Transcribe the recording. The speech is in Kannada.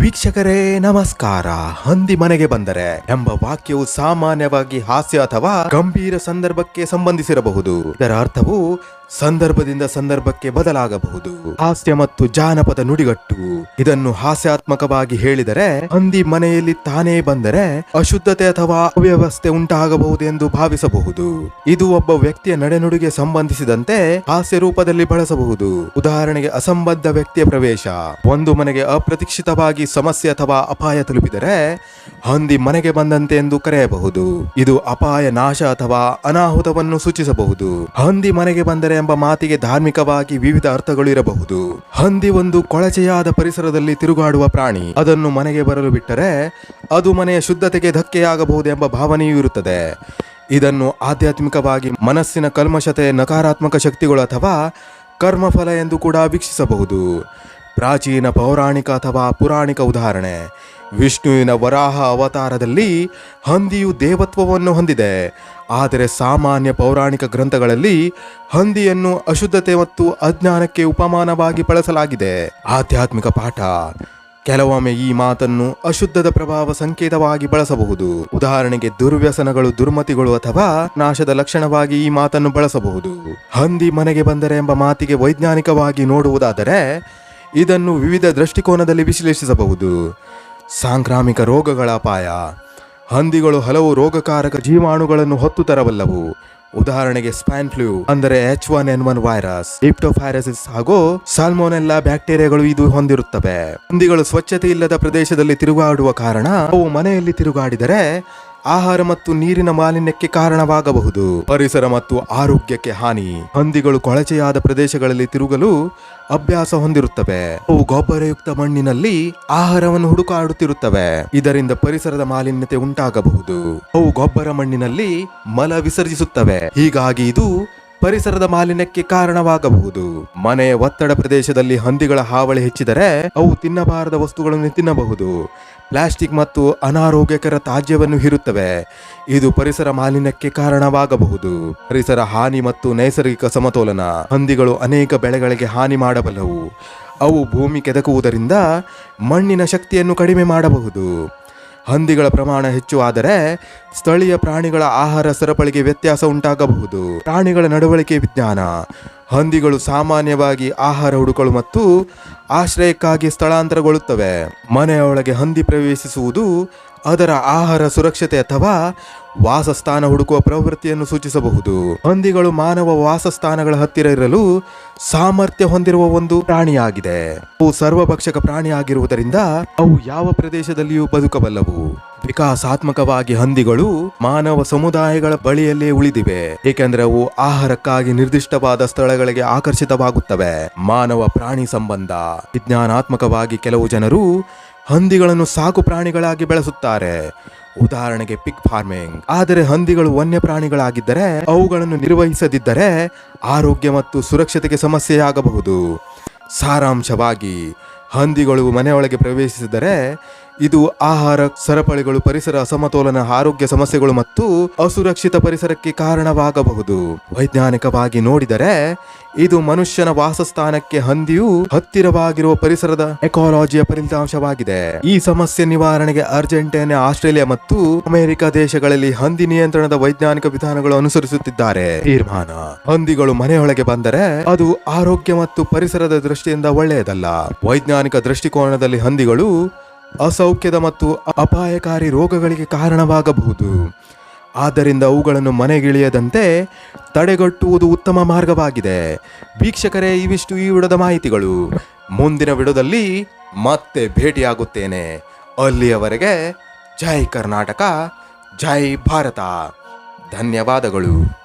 ವೀಕ್ಷಕರೇ, ನಮಸ್ಕಾರ. ಹಂದಿ ಮನೆಗೆ ಬಂದರೆ ಎಂಬ ವಾಕ್ಯವು ಸಾಮಾನ್ಯವಾಗಿ ಹಾಸ್ಯ ಅಥವಾ ಗಂಭೀರ ಸಂದರ್ಭಕ್ಕೆ ಸಂಬಂಧಿಸಿರಬಹುದು. ಇದರ ಅರ್ಥವು ಸಂದರ್ಭದಿಂದ ಸಂದರ್ಭಕ್ಕೆ ಬದಲಾಗಬಹುದು. ಹಾಸ್ಯ ಮತ್ತು ಜಾನಪದ ನುಡಿಗಟ್ಟು. ಇದನ್ನು ಹಾಸ್ಯಾತ್ಮಕವಾಗಿ ಹೇಳಿದರೆ, ಹಂದಿ ಮನೆಯಲ್ಲಿ ತಾನೇ ಬಂದರೆ ಅಶುದ್ಧತೆ ಅಥವಾ ಅವ್ಯವಸ್ಥೆ ಉಂಟಾಗಬಹುದು ಎಂದು ಭಾವಿಸಬಹುದು. ಇದು ಒಬ್ಬ ವ್ಯಕ್ತಿಯ ನಡೆನುಡಿಗೆ ಸಂಬಂಧಿಸಿದಂತೆ ಹಾಸ್ಯ ರೂಪದಲ್ಲಿ ಬಳಸಬಹುದು. ಉದಾಹರಣೆಗೆ, ಅಸಂಬದ್ಧ ವ್ಯಕ್ತಿಯ ಪ್ರವೇಶ. ಒಂದು ಮನೆಗೆ ಅಪ್ರತೀಕ್ಷಿತವಾಗಿ ಸಮಸ್ಯೆ ಅಥವಾ ಅಪಾಯ ತಲುಪಿದರೆ, ಹಂದಿ ಮನೆಗೆ ಬಂದಂತೆ ಎಂದು ಕರೆಯಬಹುದು. ಇದು ಅಪಾಯ ನಾಶ ಅಥವಾ ಅನಾಹುತವನ್ನು ಸೂಚಿಸಬಹುದು. ಹಂದಿ ಮನೆಗೆ ಬಂದರೆ ಎಂಬ ಮಾತಿಗೆ ಧಾರ್ಮಿಕವಾಗಿ ವಿವಿಧ ಅರ್ಥಗಳು ಇರಬಹುದು. ಹಂದಿ ಒಂದು ಕೊಳಚೆಯಾದ ಪರಿಸರದಲ್ಲಿ ತಿರುಗಾಡುವ ಪ್ರಾಣಿ. ಅದನ್ನು ಮನೆಗೆ ಬರಲು ಬಿಟ್ಟರೆ ಅದು ಮನೆಯ ಶುದ್ಧತೆಗೆ ಧಕ್ಕೆಯಾಗಬಹುದು ಎಂಬ ಭಾವನೆಯೂ ಇರುತ್ತದೆ. ಇದನ್ನು ಆಧ್ಯಾತ್ಮಿಕವಾಗಿ ಮನಸ್ಸಿನ ಕಲ್ಮಶತೆ, ನಕಾರಾತ್ಮಕ ಶಕ್ತಿಗಳು ಅಥವಾ ಕರ್ಮಫಲ ಎಂದು ಕೂಡ ವೀಕ್ಷಿಸಬಹುದು. ಪ್ರಾಚೀನ ಪೌರಾಣಿಕ ಅಥವಾ ಪುರಾಣಿಕ ಉದಾಹರಣೆ. ವಿಷ್ಣುವಿನ ವರಾಹ ಅವತಾರದಲ್ಲಿ ಹಂದಿಯು ದೇವತ್ವವನ್ನು ಹೊಂದಿದೆ. ಆದರೆ ಸಾಮಾನ್ಯ ಪೌರಾಣಿಕ ಗ್ರಂಥಗಳಲ್ಲಿ ಹಂದಿಯನ್ನು ಅಶುದ್ಧತೆ ಮತ್ತು ಅಜ್ಞಾನಕ್ಕೆ ಉಪಮಾನವಾಗಿ ಬಳಸಲಾಗಿದೆ. ಆಧ್ಯಾತ್ಮಿಕ ಪಾಠ, ಕೆಲವೊಮ್ಮೆ ಈ ಮಾತನ್ನು ಅಶುದ್ಧದ ಪ್ರಭಾವ ಸಂಕೇತವಾಗಿ ಬಳಸಬಹುದು. ಉದಾಹರಣೆಗೆ ದುರ್ವ್ಯಸನಗಳು, ದುರ್ಮತಿಗಳು ಅಥವಾ ನಾಶದ ಲಕ್ಷಣವಾಗಿ ಈ ಮಾತನ್ನು ಬಳಸಬಹುದು. ಹಂದಿ ಮನೆಗೆ ಬಂದರೆ ಎಂಬ ಮಾತಿಗೆ ವೈಜ್ಞಾನಿಕವಾಗಿ ನೋಡುವುದಾದರೆ ಇದನ್ನು ವಿವಿಧ ದೃಷ್ಟಿಕೋನದಲ್ಲಿ ವಿಶ್ಲೇಷಿಸಬಹುದು. ಸಾಂಕ್ರಾಮಿಕ ರೋಗಗಳ ಅಪಾಯ. ಹಂದಿಗಳು ಹಲವು ರೋಗಕಾರಕ ಜೀವಾಣುಗಳನ್ನು ಹೊತ್ತು ತರಬಲ್ಲವು. ಉದಾಹರಣೆಗೆ ಸ್ಪೈನ್ ಫ್ಲೂ, ಅಂದರೆ H one N one virus ಇಪ್ಟೋಫೈರಸಿಸ್ ಹಾಗೂ ಸಾಲ್ಮೋನೆಲ್ಲಾ ಬ್ಯಾಕ್ಟೀರಿಯಾಗಳು ಇದು ಹೊಂದಿರುತ್ತವೆ. ಹಂದಿಗಳು ಸ್ವಚ್ಛತೆ ಇಲ್ಲದ ಪ್ರದೇಶದಲ್ಲಿ ತಿರುಗಾಡುವ ಕಾರಣ ಅವು ಮನೆಯಲ್ಲಿ ತಿರುಗಾಡಿದರೆ ಆಹಾರ ಮತ್ತು ನೀರಿನ ಮಾಲಿನ್ಯಕ್ಕೆ ಕಾರಣವಾಗಬಹುದು. ಪರಿಸರ ಮತ್ತು ಆರೋಗ್ಯಕ್ಕೆ ಹಾನಿ. ಹಂದಿಗಳು ಕೊಳಚೆಯಾದ ಪ್ರದೇಶಗಳಲ್ಲಿ ತಿರುಗಲು ಅಭ್ಯಾಸ ಹೊಂದಿರುತ್ತವೆ. ಅವು ಗೊಬ್ಬರಯುಕ್ತ ಮಣ್ಣಿನಲ್ಲಿ ಆಹಾರವನ್ನು ಹುಡುಕಾಡುತ್ತಿರುತ್ತವೆ. ಇದರಿಂದ ಪರಿಸರದ ಮಾಲಿನ್ಯತೆ ಉಂಟಾಗಬಹುದು. ಅವು ಗೊಬ್ಬರ ಮಣ್ಣಿನಲ್ಲಿ ಮಲ ವಿಸರ್ಜಿಸುತ್ತವೆ. ಹೀಗಾಗಿ ಇದು ಪರಿಸರದ ಮಾಲಿನ್ಯಕ್ಕೆ ಕಾರಣವಾಗಬಹುದು. ಮನೆಯ ಒತ್ತಡ ಪ್ರದೇಶದಲ್ಲಿ ಹಂದಿಗಳ ಹಾವಳಿ ಹೆಚ್ಚಿದರೆ ಅವು ತಿನ್ನಬಾರದ ವಸ್ತುಗಳನ್ನು ತಿನ್ನಬಹುದು. ಪ್ಲಾಸ್ಟಿಕ್ ಮತ್ತು ಅನಾರೋಗ್ಯಕರ ತ್ಯಾಜ್ಯವನ್ನು ಹೀರುತ್ತವೆ. ಇದು ಪರಿಸರ ಮಾಲಿನ್ಯಕ್ಕೆ ಕಾರಣವಾಗಬಹುದು. ಪರಿಸರ ಹಾನಿ ಮತ್ತು ನೈಸರ್ಗಿಕ ಸಮತೋಲನ ಹಂದಿಗಳು ಅನೇಕ ಬೆಳೆಗಳಿಗೆ ಹಾನಿ ಮಾಡಬಲ್ಲವು. ಅವು ಭೂಮಿ ಕೆದಕುವುದರಿಂದ ಮಣ್ಣಿನ ಶಕ್ತಿಯನ್ನು ಕಡಿಮೆ ಮಾಡಬಹುದು. ಹಂದಿಗಳ ಪ್ರಮಾಣ ಹೆಚ್ಚು ಆದರೆ ಸ್ಥಳೀಯ ಪ್ರಾಣಿಗಳ ಆಹಾರ ಸರಪಳಿಗೆ ವ್ಯತ್ಯಾಸ ಉಂಟಾಗಬಹುದು. ಪ್ರಾಣಿಗಳ ನಡವಳಿಕೆ ವಿಜ್ಞಾನ ಹಂದಿಗಳು ಸಾಮಾನ್ಯವಾಗಿ ಆಹಾರ ಹುಡುಕಲು ಮತ್ತು ಆಶ್ರಯಕ್ಕಾಗಿ ಸ್ಥಳಾಂತರಗೊಳ್ಳುತ್ತವೆ. ಮನೆಯೊಳಗೆ ಹಂದಿ ಪ್ರವೇಶಿಸುವುದು ಅದರ ಆಹಾರ ಸುರಕ್ಷತೆ ಅಥವಾ ವಾಸಸ್ಥಾನ ಹುಡುಕುವ ಪ್ರವೃತ್ತಿಯನ್ನು ಸೂಚಿಸಬಹುದು. ಹಂದಿಗಳು ಮಾನವ ವಾಸಸ್ಥಾನಗಳ ಹತ್ತಿರ ಇರಲು ಸಾಮರ್ಥ್ಯ ಹೊಂದಿರುವ ಒಂದು ಪ್ರಾಣಿಯಾಗಿದೆ. ಅವು ಸರ್ವಭಕ್ಷಕ ಪ್ರಾಣಿಯಾಗಿರುವುದರಿಂದ ಅವು ಯಾವ ಪ್ರದೇಶದಲ್ಲಿಯೂ ಬದುಕಬಲ್ಲವು. ವಿಕಾಸಾತ್ಮಕವಾಗಿ ಹಂದಿಗಳು ಮಾನವ ಸಮುದಾಯಗಳ ಬಳಿಯಲ್ಲೇ ಉಳಿದಿವೆ. ಏಕೆಂದರೆ ಅವು ಆಹಾರಕ್ಕಾಗಿ ನಿರ್ದಿಷ್ಟವಾದ ಸ್ಥಳಗಳಿಗೆ ಆಕರ್ಷಿತವಾಗುತ್ತವೆ. ಮಾನವ ಪ್ರಾಣಿ ಸಂಬಂಧ, ವಿಜ್ಞಾನಾತ್ಮಕವಾಗಿ ಕೆಲವು ಜನರು ಹಂದಿಗಳನ್ನು ಸಾಕು ಪ್ರಾಣಿಗಳಾಗಿ ಬೆಳೆಸುತ್ತಾರೆ. ಉದಾಹರಣೆಗೆ ಪಿಗ್ ಫಾರ್ಮಿಂಗ್ ಆದರೆ ಹಂದಿಗಳು ವನ್ಯ ಪ್ರಾಣಿಗಳಾಗಿದ್ದರೆ ಅವುಗಳನ್ನು ನಿರ್ವಹಿಸದಿದ್ದರೆ ಆರೋಗ್ಯ ಮತ್ತು ಸುರಕ್ಷತೆಗೆ ಸಮಸ್ಯೆಯಾಗಬಹುದು. ಸಾರಾಂಶವಾಗಿ, ಹಂದಿಗಳು ಮನೆಯೊಳಗೆ ಪ್ರವೇಶಿಸಿದರೆ ಇದು ಆಹಾರ, ಸರಪಳಿಗಳು, ಪರಿಸರ ಅಸಮತೋಲನ ಆರೋಗ್ಯ ಸಮಸ್ಯೆಗಳು ಮತ್ತು ಅಸುರಕ್ಷಿತ ಪರಿಸರಕ್ಕೆ ಕಾರಣವಾಗಬಹುದು. ವೈಜ್ಞಾನಿಕವಾಗಿ ನೋಡಿದರೆ, ಇದು ಮನುಷ್ಯನ ವಾಸಸ್ಥಾನಕ್ಕೆ ಹಂದಿಯು ಹತ್ತಿರವಾಗಿರುವ ಪರಿಸರದ ಎಕಾಲಜಿಯ ಫಲಿತಾಂಶವಾಗಿದೆ. ಈ ಸಮಸ್ಯೆ ನಿವಾರಣೆಗೆ ಅರ್ಜೆಂಟೈನಾ ಆಸ್ಟ್ರೇಲಿಯಾ ಮತ್ತು ಅಮೆರಿಕ ದೇಶಗಳಲ್ಲಿ ಹಂದಿ ನಿಯಂತ್ರಣದ ವೈಜ್ಞಾನಿಕ ವಿಧಾನಗಳು ಅನುಸರಿಸುತ್ತಿದ್ದಾರೆ. ತೀರ್ಮಾನ. ಹಂದಿಗಳು ಮನೆಯೊಳಗೆ ಬಂದರೆ ಅದು ಆರೋಗ್ಯ ಮತ್ತು ಪರಿಸರದ ದೃಷ್ಟಿಯಿಂದ ಒಳ್ಳೆಯದಲ್ಲ. ವೈಜ್ಞಾನಿಕ ದೃಷ್ಟಿಕೋನದಲ್ಲಿ ಹಂದಿಗಳು ಅಸೌಖ್ಯದ ಮತ್ತು ಅಪಾಯಕಾರಿ ರೋಗಗಳಿಗೆ ಕಾರಣವಾಗಬಹುದು. ಆದ್ದರಿಂದ ಅವುಗಳನ್ನು ಮನೆಗಿಳಿಯದಂತೆ ತಡೆಗಟ್ಟುವುದು ಉತ್ತಮ ಮಾರ್ಗವಾಗಿದೆ. ವೀಕ್ಷಕರೇ, ಇವಿಷ್ಟು ಈ ವಿಡದ ಮಾಹಿತಿಗಳು. ಮುಂದಿನ ವಿಡದಲ್ಲಿ ಮತ್ತೆ ಭೇಟಿಯಾಗುತ್ತೇನೆ. ಅಲ್ಲಿಯವರೆಗೆ ಜೈ ಕರ್ನಾಟಕ, ಜೈ ಭಾರತ. ಧನ್ಯವಾದಗಳು.